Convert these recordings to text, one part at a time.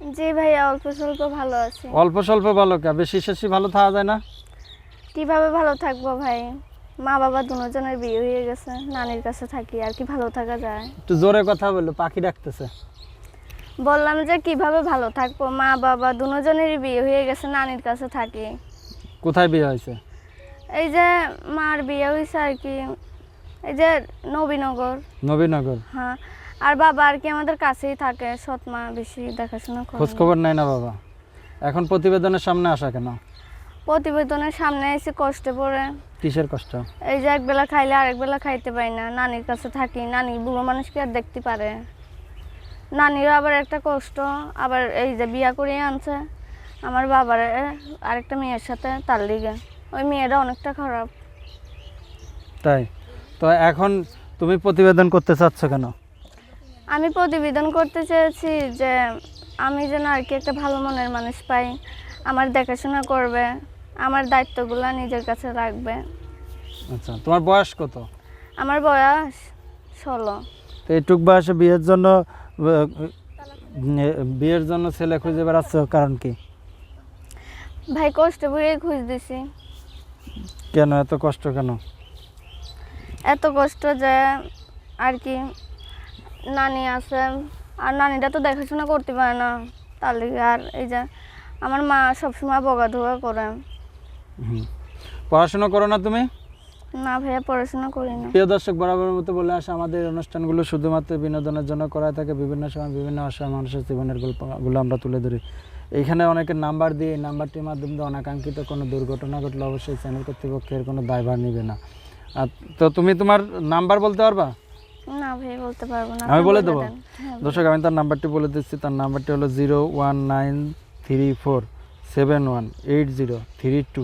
জি ভাইয়া অল্প স্বল্প ভালো আছি। অল্প স্বল্প ভালো কে? বেশি শেষি ভালো থাকা যায় না? কীভাবে ভালো থাকব ভাই? মা বাবা দুজনের বিয়ে হয়ে গেছে নানির কাছে থাকি আর কি ভালো থাকা যায়? একটু জোরে কথা বলল পাখি ডাকতেছে। বললাম যে কীভাবে ভালো থাকব? মা বাবা দুজনেরই বিয়ে হয়ে গেছে নানির কাছে থাকি। কোথায় বিয়ে হয়েছে? এই যে মার বিয়ে হয়েছে আর কি এই যে নবীনগর। নবীনগর? হ্যাঁ আর বাবা আর কি আমাদের কাছেই থাকে সৎ মা বেশি দেখাশোনা করে খোঁজ খবর নাই না বাবা। এখন প্রতিবেদনের সামনে আসা কেন? প্রতিবেদনের সামনে এসে কষ্টে পড়ে। কিসের কষ্ট? এই যে এক বেলা খাইলে আরেক বেলা খাইতে পাই না নানির কাছে থাকি নানি বুড়ো মানুষ কি আর দেখতে পারে। নানিরও আবার একটা কষ্ট আবার এই যে বিয়া করিয়ে আনছে আমার বাবার আরেকটা মেয়ের সাথে তার লিগে। ওই মেয়েটা অনেকটা খারাপ। তাই? তো এখন তুমি প্রতিবেদন করতে চাচ্ছ কেন? আমি প্রতিবেদন করতে চেয়েছি যে আমি যেন আর কি একটা ভালো মনের মানুষ পাই। আমার দেখাশোনা করবে আমার দায়িত্বগুলো নিজের কাছে রাখবে। আচ্ছা তোমার বয়স কত? আমার বয়স ষোলো। তো এইটুক বয়সে বিয়ের জন্য বিয়ের জন্য ছেলে খুঁজে বেড়াচ্ছ কারণ কি? ভাই কষ্ট করে খুঁজ দিছি। কেন এত কষ্ট কেন? এত কষ্ট যে আর কি নানি আছে। আর নানিটা তো দেখাশোনা করতে পারে না। তার লিগে আর এই যে আমার মা সবসময় বকাধোকা করে। পড়াশোনা করো না তুমি? না ভাইয়া পড়াশোনা করি না। প্রিয় দর্শক বরাবরের মতো বলে আসে আমাদের অনুষ্ঠানগুলো শুধুমাত্র বিনোদনের জন্য করা থাকে। বিভিন্ন সময় বিভিন্ন অসহায় মানুষের জীবনের গল্পগুলো আমরা তুলে ধরি। এইখানে অনেকের নাম্বার দিয়ে এই নাম্বারটির মাধ্যমে অনাকাঙ্ক্ষিত কোনো দুর্ঘটনা ঘটলে অবশ্যই চ্যানেল কর্তৃপক্ষের কোনো দায়ভার নেবে না। আর তো তুমি তোমার নাম্বার বলতে পারবা? না ভাই বলতে পারব না। আমি বলে দেবো। হ্যাঁ, দর্শক আমি তার নাম্বারটি বলে দিচ্ছি। তার নাম্বারটি হলো zero one nine three four seven one eight zero three two.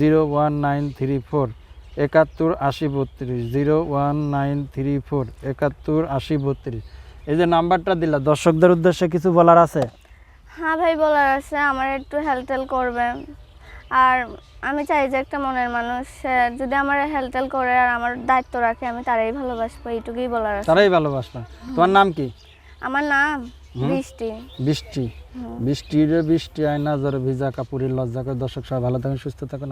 Zero one nine three four একাত্তর আশি বত্রিশ। Zero one nine three four একাত্তর আশি বত্রিশ। এই যে নাম্বারটা দিলা দর্শকদের উদ্দেশ্যে কিছু বলার আছে? হ্যাঁ ভাই বলার আছে। আমার একটু হেল্প করবে আর আমি চাই যে একটা মনের মানুষ যদি আমার হেলটেল টেল করে আর আমার দায়িত্ব রাখে আমি তারাই ভালোবাসবো এইটুকুই বলার আছে। তারাই ভালোবাসবা। তোমার নাম কি? আমার নাম বৃষ্টি। বৃষ্টি। বৃষ্টির বৃষ্টি আয়না জ্বরে ভিজা কাপুরের লজ্জা করে। দর্শক সবাই ভালো থাকেন সুস্থ থাকুন।